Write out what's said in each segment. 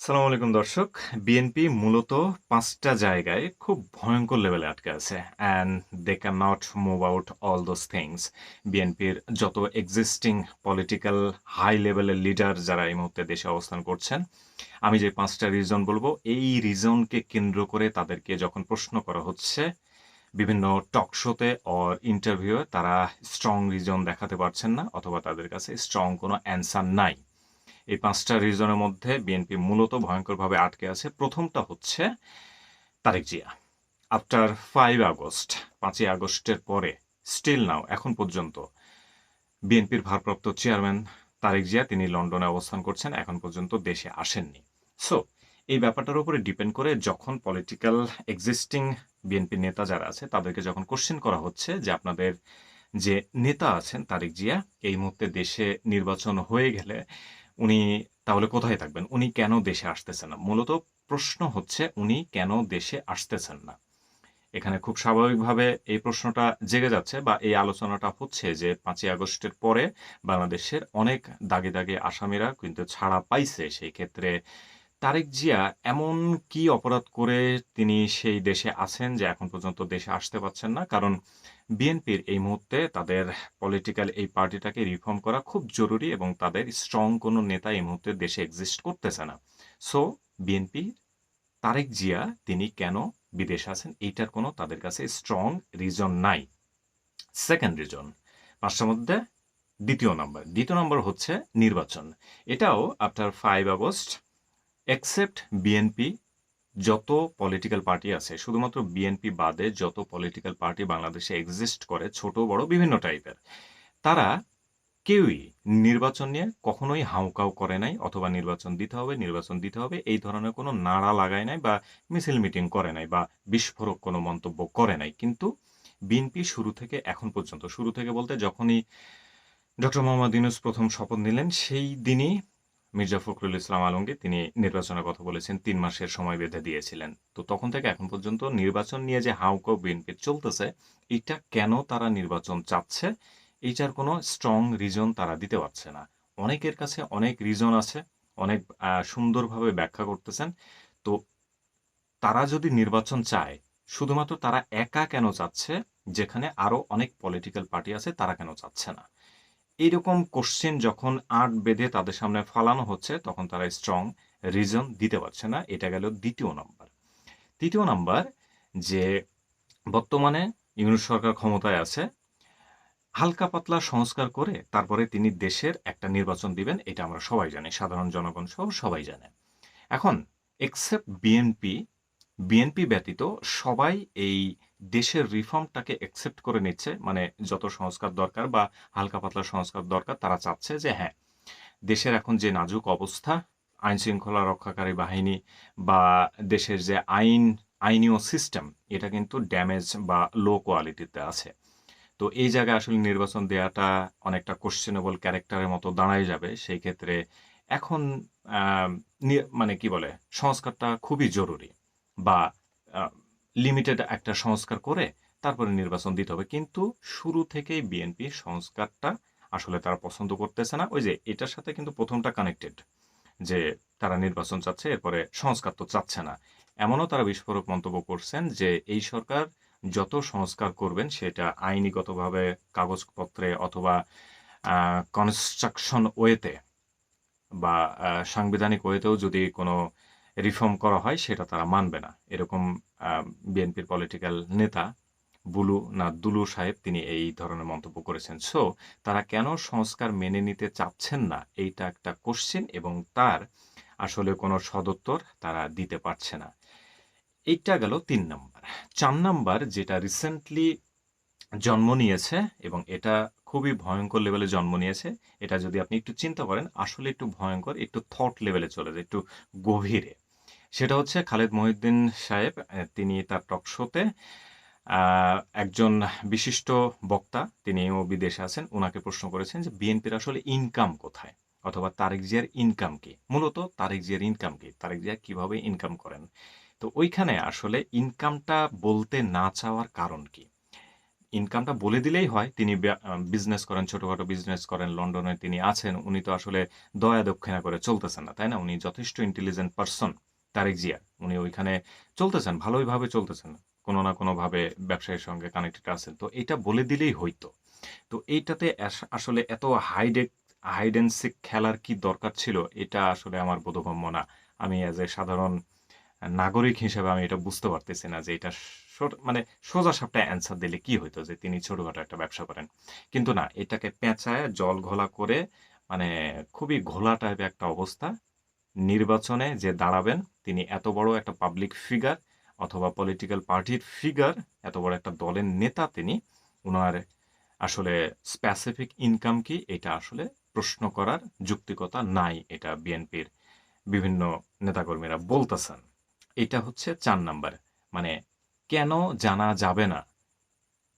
সালামু আলাইকুম দর্শক। বিএনপি মূলত পাঁচটা জায়গায় খুব ভয়ঙ্কর লেভেলে আটকে আছে। And they can not move out all those things বিএনপির যত এক্সিস্টিং পলিটিক্যাল হাই লেভেলের লিডার যারা এই মুহূর্তে দেশে অবস্থান করছেন, আমি যে পাঁচটা রিজন বলব, এই রিজনকে কেন্দ্র করে তাদেরকে যখন প্রশ্ন করা হচ্ছে, বিভিন্ন টক শোতে অর ইন্টারভিউয়ে তারা স্ট্রং রিজন দেখাতে পারছেন না, অথবা তাদের কাছে স্ট্রং কোনো অ্যান্সার নাই। এই পাঁচটা রিজনের মধ্যে বিএনপি মূলত ভয়ঙ্করভাবে আটকে আছে। প্রথমটা হচ্ছে Tarek Zia. After five August পাঁচই আগস্টের পরে স্টিল নাও এখন পর্যন্ত বিএনপির ভারপ্রাপ্ত চেয়ারম্যান তারেক জিয়া, তিনি লন্ডনে অবস্থান করছেন, এখন পর্যন্ত দেশে আসেননি। সো এই ব্যাপারটার উপরে ডিপেন্ড করে যখন পলিটিক্যাল এক্সিস্টিং বিএনপির নেতা যারা আছে, তাদেরকে যখন কোশ্চেন করা হচ্ছে যে আপনাদের যে নেতা আছেন তারেক জিয়া, এই মুহূর্তে দেশে নির্বাচন হয়ে গেলে উনি তাহলে কোথায় থাকবেন? উনি কেন দেশে আসতেছেন না? মূলত প্রশ্ন হচ্ছে, উনি কেন দেশে আসতেছেন না? এখানে খুব স্বাভাবিকভাবে এই প্রশ্নটা জেগে যাচ্ছে বা এই আলোচনাটা হচ্ছে যে, পাঁচই আগস্টের পরে বাংলাদেশের অনেক দাগে দাগে আসামিরা কিন্তু ছাড়া পাইছে। সেই ক্ষেত্রে তারেক জিয়া এমন কি অপরাধ করে তিনি সেই দেশে আছেন যে এখন পর্যন্ত দেশে আসতে পারছেন না? কারণ বিএনপির এই মুহূর্তে তাদের পলিটিক্যাল এই পার্টিটাকে রিফর্ম করা খুব জরুরি এবং তাদের স্ট্রং কোনো নেতা এই মুহূর্তে দেশে এক্সিস্ট করতেছে না। সো বিএনপি, তারেক জিয়া, তিনি কেন বিদেশে আছেন? এইটার কোনো তাদের কাছে স্ট্রং রিজন নাই। সেকেন্ড রিজন পাঁচটার মধ্যে দ্বিতীয় নম্বর দ্বিতীয় নম্বর হচ্ছে নির্বাচন। এটাও after five August except BNP যত পলিটিক্যাল পার্টি আছে, শুধুমাত্র বিএনপি বাদে যত পলিটিক্যাল পার্টি বাংলাদেশে এক্সিস্ট করে, ছোট, বড়, বিভিন্ন টাইপের তারা কেউই নির্বাচন নিয়ে কখনোই হাউকাউ করে নাই, অথবা নির্বাচন দিতে হবে, নির্বাচন দিতে হবে, এই ধরনের কোনো নাড়া লাগায় নাই বা মিছিল মিটিং করে নাই বা বিস্ফোরক কোনো মন্তব্য করে নাই। কিন্তু বিএনপি শুরু থেকে এখন পর্যন্ত, শুরু থেকে বলতে যখনই ডক্টর মোহাম্মদ ইউনুস প্রথম শপথ নিলেন, সেই দিনই মির্জা ফখরুল ইসলাম আলমগীর তিনি নির্বাচনের কথা বলেছেন, তিন মাসের সময় বেঁধে দিয়েছিলেন। তো তখন থেকে এখন পর্যন্ত নির্বাচন নিয়ে যে হাউকাউ বিএনপি চলতেছে, এটা কেন তারা নির্বাচন চাচ্ছে? এইটার কোনো স্ট্রং রিজন তারা দিতে পারছে না। অনেকের কাছে অনেক রিজন আছে, অনেক সুন্দরভাবে ব্যাখ্যা করতেছেন। তো তারা যদি নির্বাচন চায়, শুধুমাত্র তারা একা কেন চাচ্ছে, যেখানে আরও অনেক পলিটিক্যাল পার্টি আছে, তারা কেন চাচ্ছে না? এইরকম কোশ্চেন যখন আট বেঁধে তাদের সামনে ফালানো হচ্ছে, তখন তারা স্ট্রং রিজন দিতে পারছে না। এটা গেল দ্বিতীয় নাম্বার তৃতীয় নাম্বার যে বর্তমানে ইউনিট সরকার ক্ষমতায় আছে, হালকা পাতলা সংস্কার করে তারপরে তিনি দেশের একটা নির্বাচন দিবেন, এটা আমরা সবাই জানি, সাধারণ জনগণ সহ সবাই জানে। এখন এক্সেপ্ট বিএনপি বিএনপি ব্যতীত সবাই এই দেশের রিফর্মটাকে অ্যাকসেপ্ট করে নিচ্ছে মানে যত সংস্কার দরকার বা হালকা পাতলা সংস্কার দরকার, তারা চাচ্ছে যে হ্যাঁ দেশের এখন যে নাজুক অবস্থা, আইন শৃঙ্খলা রক্ষাকারী বাহিনী বা দেশের যে আইন, আইনীয় সিস্টেম এটা কিন্তু ড্যামেজ বা লো কোয়ালিটিতে আছে। তো এই জায়গায় আসলে নির্বাচন দেওয়াটা অনেকটা কোশ্চেনেবল ক্যারেক্টারের মতো দাঁড়ায় যাবে। সেই ক্ষেত্রে এখন মানে কি বলে, সংস্কারটা খুবই জরুরি বা লিমিটেড একটা সংস্কার করে তারপরে নির্বাচন দিতে হবে। কিন্তু শুরু থেকেই বিএনপি সংস্কারটা আসলে তারা পছন্দ করতেছে না। ওই যে এটার সাথে কিন্তু প্রথমটা কানেক্টেড যে তারা নির্বাচন চাচ্ছে, এরপরে সংস্কার তো চাচ্ছে না। এমনও তারা বিস্ফোরক মন্তব্য করছেন যে এই সরকার যত সংস্কার করবেন সেটা আইনিগতভাবে কাগজপত্রে অথবা কনস্ট্রাকশন ওয়েতে বা সাংবিধানিক ওয়েতেও যদি কোনো রিফর্ম করা হয়, সেটা তারা মানবে না। এরকম বিএনপির পলিটিক্যাল নেতা বুলু না দুলু সাহেব তিনি এই ধরনের মন্তব্য করেছেন। সো তারা কেন সংস্কার মেনে নিতে চাচ্ছেন না? এইটা একটা কোশ্চেন এবং তার আসলে কোনো সদুত্তর তারা দিতে পারছে না। এইটা গেল তিন নাম্বার। চার নাম্বার, যেটা রিসেন্টলি জন্ম নিয়েছে এবং এটা খুবই ভয়ঙ্কর লেভেলে জন্ম নিয়েছে, এটা যদি আপনি একটু চিন্তা করেন, আসলে একটু ভয়ঙ্কর, একটু থট লেভেলে চলে যায়, একটু গভীরে। সেটা হচ্ছে খালেদ মহিউদ্দিন সাহেব তিনি তার টক শোতে আহ, একজন বিশিষ্ট বক্তা। তিনিও বিদেশে আছেন। ওনাকে প্রশ্ন করেছেন যে বিএনপির আসলে ইনকাম কোথায়? অথবা তারেক জিয়ার ইনকাম কি? মূলত তারেক জিয়ার ইনকাম কি? তারেক জিয়া কীভাবে ইনকাম করেন? তো ওইখানে আসলে ইনকামটা বলতে না চাওয়ার কারণ কি? ইনকামটা বলে দিলেই হয়। তিনি বিজনেস করেন ছোটখাটো বিজনেস করেন লন্ডনে তিনি আছেন। উনি তো আসলে দয়া দক্ষিণা করে চলতেছেন না তাই না? উনি যথেষ্ট ইন্টেলিজেন্ট পারসন তারেক জিয়া, উনি ওইখানে চলতেছেন ভালোইভাবে চলতেছেন, কোনো না কোনোভাবে ব্যবসায়ীর সঙ্গে কানেক্টেড আছেন। তো এটা বলে দিলেই হইতো। তো এইটাতে আসলে এত হাইডেক হাইড অ্যান্ড সিক খেলার কি দরকার ছিল, এটা আসলে আমার বোধগম্য না। আমি অ্যাজ এ সাধারণ নাগরিক হিসেবে আমি এটা বুঝতে পারতেছি না যে এটা মানে সোজা সাপটা অ্যান্সার দিলে কি হইতো যে তিনি ছোটখাটো একটা ব্যবসা করেন। কিন্তু না, এটাকে পেঁচায় জল ঘোলা করে মানে খুবই ঘোলা টাইপের একটা অবস্থা নির্বাচনে যে দাঁড়াবেন, তিনি এত বড় একটা পাবলিক ফিগার অথবা পলিটিক্যাল পার্টির ফিগার এত বড় একটা দলের নেতা তিনি ওনার আসলে স্পেসিফিক ইনকাম কি, এটা আসলে প্রশ্ন করার যুক্তিকতা নাই, এটা বিএনপির বিভিন্ন নেতাকর্মীরা বলতেছেন। এটা হচ্ছে চার নাম্বার। মানে কেন জানা যাবে না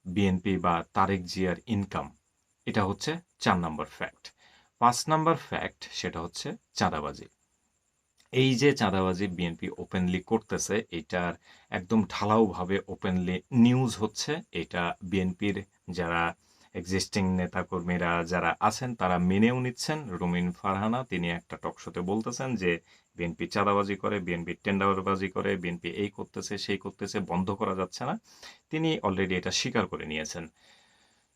বিএনপি বা তারেক জিয়ার ইনকাম এটা হচ্ছে চার নাম্বার ফ্যাক্ট পাঁচ নাম্বার ফ্যাক্ট সেটা হচ্ছে চাঁদাবাজি। এই যে চাঁদাবাজি বিএনপি ওপেনলি করতেছে, এটার একদম ঢালাওভাবে ওপেনলি নিউজ হচ্ছে। এটা বিএনপির যারা এক্সিস্টিং নেতাকর্মীরা যারা আছেন, তারা মেনেও নিচ্ছেন। রুমিন ফারহানা, তিনি একটা টকশোতে বলতেছেন যে, বিএনপি চাঁদাবাজি করে, বিএনপি টেন্ডারবাজি করে, বিএনপি এই করতেছে, সেই করতেছে, বন্ধ করা যাচ্ছে না। তিনি অলরেডি এটা স্বীকার করে নিয়েছেন।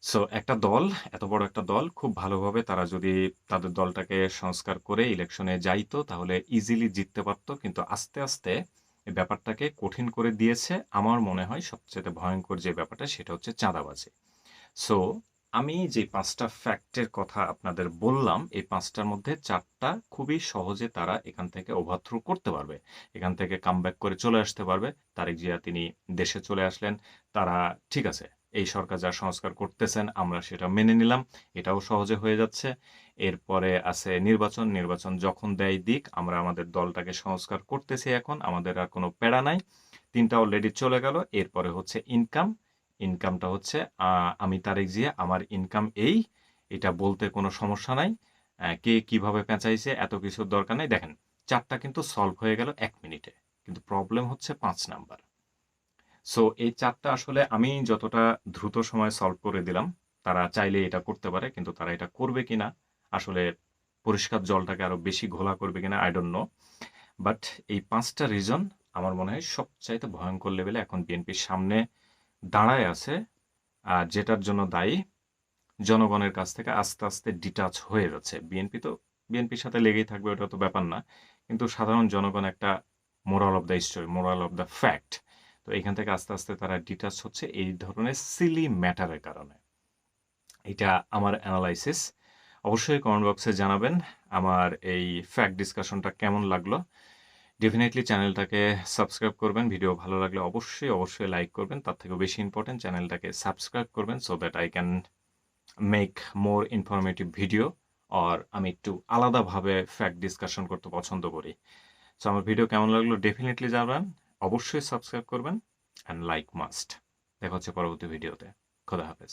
সো একটা দল, এত বড় একটা দল, খুব ভালোভাবে তারা যদি তাদের দলটাকে সংস্কার করে ইলেকশনে যাইতো, তাহলে ইজিলি জিততে পারতো। কিন্তু আস্তে আস্তে ব্যাপারটাকে কঠিন করে দিয়েছে। আমার মনে হয় সবচেয়ে ভয়ঙ্কর যে ব্যাপারটা, সেটা হচ্ছে চাঁদাবাজি। সো আমি যে পাঁচটা ফ্যাক্টের কথা আপনাদের বললাম, এই পাঁচটার মধ্যে চারটা খুবই সহজে তারা এখান থেকে ওভারথ্রু করতে পারবে। এখান থেকে কামব্যাক করে চলে আসতে পারবে। তারেক জিয়া তিনি দেশে চলে আসলেন। তারা, ঠিক আছে এই সরকার যা সংস্কার করতেছেন, আমরা সেটা মেনে নিলাম। এটাও সহজে হয়ে যাচ্ছে। এরপরে আছে নির্বাচন। নির্বাচন যখন দেয় দিক, আমরা আমাদের দলটাকে সংস্কার করতেছি এখন, আমাদের আর কোনো প্যারা নাই। তিনটা অলরেডি চলে গেল। এরপরে হচ্ছে ইনকাম ইনকামটা হচ্ছে আমি তারেক জিয়া, আমার ইনকাম এই। এটা বলতে কোনো সমস্যা নাই। কে কীভাবে পেঁচাইছে, এত কিছুর দরকার নাই। দেখেন, চারটা কিন্তু সলভ হয়ে গেল এক মিনিটে। কিন্তু প্রবলেম হচ্ছে পাঁচ নাম্বার। সো এই চারটা আসলে আমি যতটা দ্রুত সময় সলভ করে দিলাম, তারা চাইলে এটা করতে পারে, কিন্তু তারা এটা করবে কিনা, আসলে পরিষ্কার জলটাকে আরও বেশি ঘোলা করবে কিনা আই ডোন্ট নো বাট এই পাঁচটা রিজন আমার মনে হয় সবচাইতে ভয়ঙ্কর লেভেলে এখন বিএনপির সামনে দাঁড়ায় আছে, আর যেটার জন্য দায়ী জনগণের কাছ থেকে আস্তে আস্তে ডিটাচ হয়ে যাচ্ছে। বিএনপি তো বিএনপির সাথে লেগেই থাকবে, ওটা তো ব্যাপার না, কিন্তু সাধারণ জনগণ একটা moral of the story moral of the fact তো এখান থেকে আস্তে আস্তে তারা ডিটাচ হচ্ছে এই ধরনের সিলি ম্যাটারের কারণে। এটা আমার অ্যানালাইসিস অবশ্যই কমেন্ট বক্সে জানাবেন আমার এই ফ্যাক্ট ডিসকাশনটা কেমন লাগল। ডেফিনেটলি চ্যানেলটাকে সাবস্ক্রাইব করবেন। ভিডিও ভালো লাগলে অবশ্যই অবশ্যই লাইক করবেন। তার থেকেও বেশি ইম্পর্টেন্ট চ্যানেলটাকে সাবস্ক্রাইব করবেন so that I can make more informative video আর আমি একটু আলাদাভাবে ফ্যাক্ট ডিসকাশন করতে পছন্দ করি। সো আমার ভিডিও কেমন লাগল? ডেফিনেটলি জানাবেন। অবশ্যই সাবস্ক্রাইব করবেন অ্যান্ড লাইক মাস্ট দেখা হচ্ছে পরবর্তী ভিডিওতে খোদা হাফেজ।